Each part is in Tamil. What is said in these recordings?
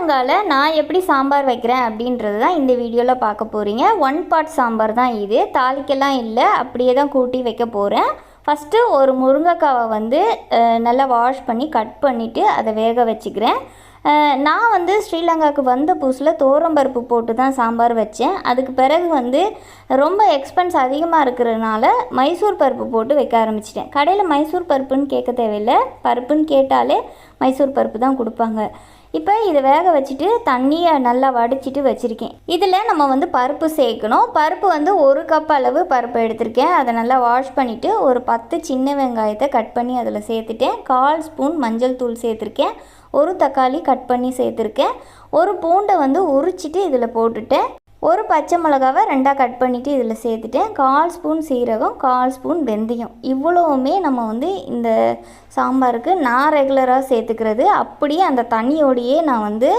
ஸ்ரீலங்காவில் நான் எப்படி சாம்பார் வைக்கிறேன் அப்படின்றது தான் இந்த வீடியோவில் பார்க்க போகிறீங்க ஒன் பார்ட் சாம்பார் தான் இது. தாளிக்கெல்லாம் இல்லை. அப்படியே தான் கூட்டி வைக்க போகிறேன் ஃபஸ்ட்டு ஒரு முருங்கைக்காவை வந்து நல்லா வாஷ் பண்ணி கட் பண்ணிவிட்டு அதை வேக வச்சுக்கிறேன். நான் வந்து ஸ்ரீலங்காவுக்கு வந்த புதுசில் தோரம்பருப்பு போட்டு தான் சாம்பார் வச்சேன். அதுக்கு பிறகு வந்து ரொம்ப எக்ஸ்பென்ஸ் அதிகமாக இருக்கிறதுனால மைசூர் பருப்பு போட்டு வைக்க ஆரம்பிச்சிட்டேன். கடையில் மைசூர் பருப்புன்னு கேட்க தேவையில்லை. பருப்புன்னு கேட்டாலே மைசூர் பருப்பு தான் கொடுப்பாங்க. இப்போ இதை வேக வச்சுட்டு தண்ணியை நல்லா வடிச்சிட்டு வச்சுருக்கேன். இதில் நம்ம வந்து பருப்பு சேர்க்கணும். பருப்பு வந்து ஒரு கப் அளவு பருப்பு எடுத்திருக்கேன். அதை நல்லா வாஷ் பண்ணிவிட்டு ஒரு பத்து சின்ன வெங்காயத்தை கட் பண்ணி அதில் சேர்த்துட்டேன். கால் ஸ்பூன் மஞ்சள் தூள் சேர்த்துருக்கேன். ஒரு தக்காளி கட் பண்ணி சேர்த்துருக்கேன். ஒரு பூண்டை வந்து உரிச்சிட்டு இதில் போட்டுட்டேன். ஒரு பச்சை மிளகாவை ரெண்டாக கட் பண்ணிவிட்டு இதில் சேர்த்துட்டேன் கால் ஸ்பூன் சீரகம் கால் ஸ்பூன் வெந்தயம். இவ்வளவுமே நம்ம வந்து இந்த சாம்பாருக்கு நான் ரெகுலராக சேர்த்துக்கிறது. அப்படியே அந்த தண்ணியோடையே நான் வந்து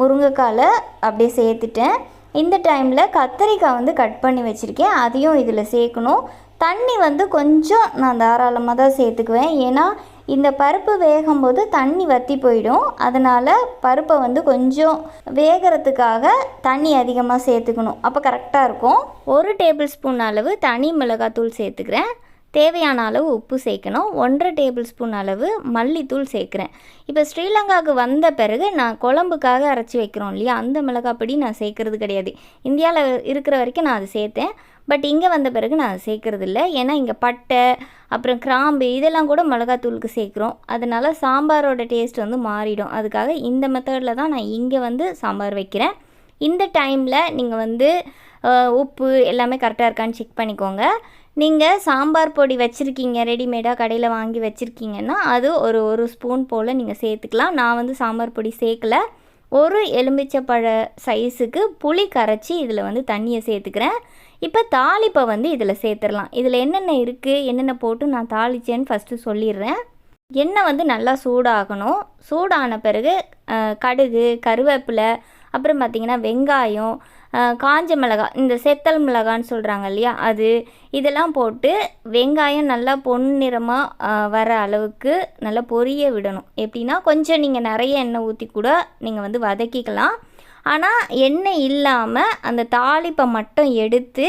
முருங்கைக்காலை அப்படியே சேர்த்துட்டேன். இந்த டைமில் கத்தரிக்காய் வந்து கட் பண்ணி வச்சுருக்கேன். அதையும் இதில் சேர்க்கணும். தண்ணி வந்து கொஞ்சம் நான் தாராளமாக தான் சேர்த்துக்குவேன். ஏன்னா இந்த பருப்பு வேகும்போது தண்ணி வற்றி போயிடும். அதனால் பருப்பை வந்து கொஞ்சம் வேகிறதுக்காக தண்ணி அதிகமாக சேர்த்துக்கணும். அப்போ கரெக்டாக இருக்கும். ஒரு டேபிள் ஸ்பூன் அளவு தனி மிளகாத்தூள் சேர்த்துக்கிறேன். தேவையான அளவு உப்பு சேர்க்கணும். ஒன்றரை டேபிள் ஸ்பூன் அளவு மல்லித்தூள் சேர்க்குறேன். இப்போ ஸ்ரீலங்காவுக்கு வந்த பிறகு நான் குழம்புக்காக அரைச்சி வைக்கிறோம் இல்லையா? அந்த மிளகாப்பொடி நான் சேர்க்கறது கிடையாது. இந்தியாவில் இருக்கிற வரைக்கும் நான் அதை சேர்த்தேன். பட் இங்கே வந்த பிறகு நான் அதை சேர்க்கறது இல்லை. ஏன்னா இங்கே பட்டை அப்புறம் கிராம்பு இதெல்லாம் கூட மிளகாத்தூளுக்கு சேர்க்குறோம். அதனால் சாம்பாரோட டேஸ்ட் வந்து மாறிடும். அதுக்காக இந்த மெத்தடில் தான் நான் இங்கே வந்து சாம்பார் வைக்கிறேன். இந்த டைமில் நீங்கள் வந்து உப்பு எல்லாமே கரெக்டாக இருக்கான்னு செக் பண்ணிக்கோங்க. நீங்கள் சாம்பார் பொடி வச்சுருக்கீங்க ரெடிமேடாக கடையில் வாங்கி வச்சுருக்கீங்கன்னா அது ஒரு ஒரு ஸ்பூன் போல் நீங்கள் சேர்த்துக்கலாம். நான் வந்து சாம்பார் பொடி சேர்க்கல. ஒரு எலுமிச்சப்பழ சைஸுக்கு புளி கரைச்சி இதில் வந்து தண்ணியை சேர்த்துக்கிறேன். இப்போ தாளிப்பை வந்து இதில் சேர்த்துடலாம். இதில் என்னென்ன இருக்குது என்னென்ன போட்டு நான் தாளிச்சேன்னு ஃபஸ்ட்டு சொல்லிடுறேன். எண்ணெய் வந்து நல்லா சூடாகணும். சூடான பிறகு கடுகு கருவேப்பிலை அப்புறம் பார்த்திங்கன்னா வெங்காயம் காஞ்ச மிளகாய் இந்த செத்தல் மிளகான்னு சொல்கிறாங்க இல்லையா அது இதெல்லாம் போட்டு வெங்காயம் நல்லா பொன்னிறமாக வர அளவுக்கு நல்லா பொரிய விடணும். எப்படின்னா கொஞ்சம் நீங்கள் நிறைய எண்ணெய் ஊற்றி கூட நீங்கள் வந்து வதக்கிக்கலாம். ஆனால் எண்ணெய் இல்லாமல் அந்த தாளிப்பை மட்டும் எடுத்து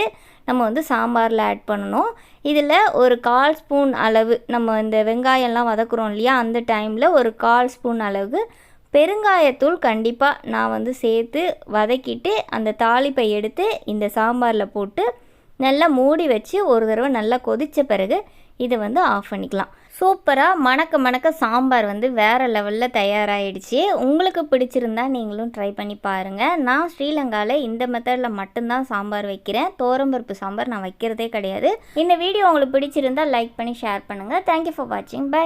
நம்ம வந்து சாம்பாரில் ஆட் பண்ணணும். இதில் ஒரு கால் ஸ்பூன் அளவு நம்ம இந்த வெங்காயம்லாம் வதக்குறோம் இல்லையா அந்த டைமில் ஒரு கால் ஸ்பூன் அளவு பெருங்காயத்தூள் கண்டிப்பாக நான் வந்து சேர்த்து வதக்கிட்டு அந்த தாளிப்பை எடுத்து இந்த சாம்பாரில் போட்டு நல்லா மூடி வச்சு ஒரு தடவை நல்லா கொதித்த பிறகு இதை வந்து ஆஃப் பண்ணிக்கலாம். சூப்பராக மணக்க மணக்க சாம்பார் வந்து வேறு லெவலில் தயாராகிடுச்சு உங்களுக்கு பிடிச்சிருந்தா நீங்களும் ட்ரை பண்ணி பாருங்கள் நான் ஸ்ரீலங்காவில் இந்த மெத்தடில் மட்டும்தான் சாம்பார் வைக்கிறேன். தோரம்பருப்பு சாம்பார் நான் வைக்கிறதே கிடையாது. இந்த வீடியோ உங்களுக்கு பிடிச்சிருந்தா லைக் பண்ணி ஷேர் பண்ணுங்கள் தேங்க்யூ ஃபார் வாட்சிங் பை